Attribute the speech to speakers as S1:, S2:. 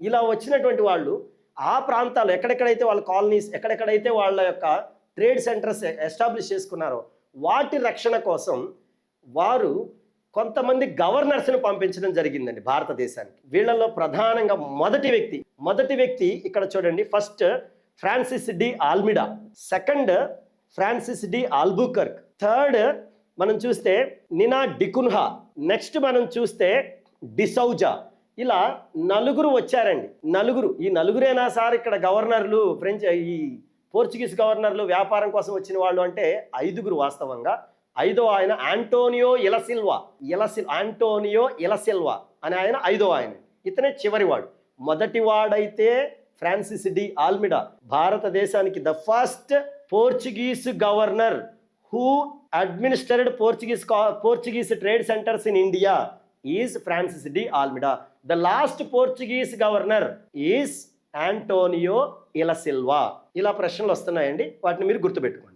S1: ఇలా వచ్చినటువంటి వాళ్ళు ఆ ప్రాంతాలు ఎక్కడెక్కడైతే వాళ్ళ కాలనీస్ ఎక్కడెక్కడైతే వాళ్ళ యొక్క ట్రేడ్ సెంటర్స్ ఎస్టాబ్లిష్ చేసుకున్నారో వాటి రక్షణ కోసం వారు కొంతమంది గవర్నర్స్ని పంపించడం జరిగిందండి భారతదేశానికి. వీళ్ళలో ప్రధానంగా మొదటి వ్యక్తి మొదటి వ్యక్తి ఇక్కడ చూడండి. First Francis de Almeida second Francis de Albuquerque third మనం చూస్తే నినా డికున్హా నెక్స్ట్ మనం చూస్తే డిసౌజా. ఇలా నలుగురు వచ్చారండి. నలుగురు. ఈ నలుగురేనా సార్ ఇక్కడ గవర్నర్లు ఫ్రెంచ్ ఈ పోర్చుగీస్ గవర్నర్లు వ్యాపారం కోసం వచ్చిన వాళ్ళు అంటే ఐదుగురు వాస్తవంగా. ఐదో ఆయన ఆంటోనియో ఇలసిల్వా. ఇలసిల్ ఆంటోనియో ఇలసిల్వా అని ఆయన ఐదో ఆయన. ఇతనే చివరివాడు. మొదటివాడైతే ఫ్రాన్సిస్ డి ఆల్మిడా. భారతదేశానికి the first Portuguese governor who administered Portuguese Portuguese trade centres in India. Is Francis de Almeida. The last Portuguese governor is Antonio e Silva. ఇలా ప్రశ్నలు వస్తున్నాయండి. వాటిని మీరు గుర్తుపెట్టుకోండి.